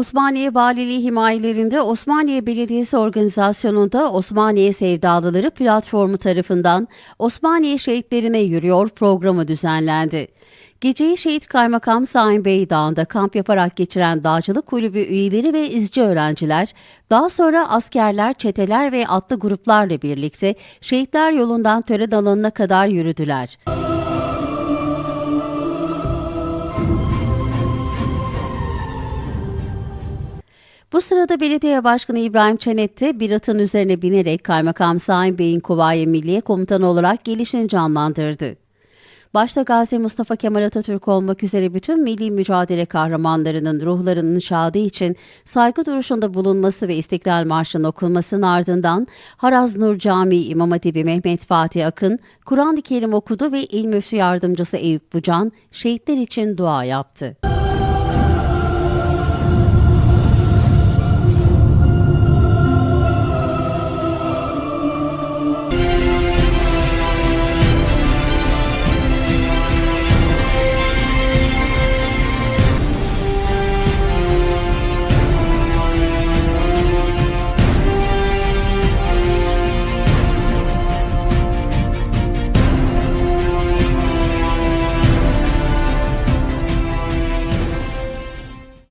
Osmaniye Valiliği himayelerinde Osmaniye Belediyesi organizasyonunda Osmaniye Sevdalıları platformu tarafından Osmaniye şehitlerine yürüyor programı düzenlendi. Geceyi Şehit Kaymakam Saim Bey Dağı'nda kamp yaparak geçiren Dağcılık Kulübü üyeleri ve izci öğrenciler, daha sonra askerler, çeteler ve atlı gruplarla birlikte şehitler yolundan tören alanına kadar yürüdüler. Bu sırada belediye başkanı İbrahim Çenet bir atın üzerine binerek Kaymakam Saim Bey'in Kuvayi Milliye Komutanı olarak gelişini canlandırdı. Başta Gazi Mustafa Kemal Atatürk olmak üzere bütün milli mücadele kahramanlarının ruhlarının şadı için saygı duruşunda bulunması ve İstiklal Marşı'nın okunmasının ardından Haraz Nur Camii İmam Hatibi Mehmet Fatih Akın, Kur'an-ı Kerim okudu ve İl Müftü Yardımcısı Eyüp Bucan şehitler için dua yaptı.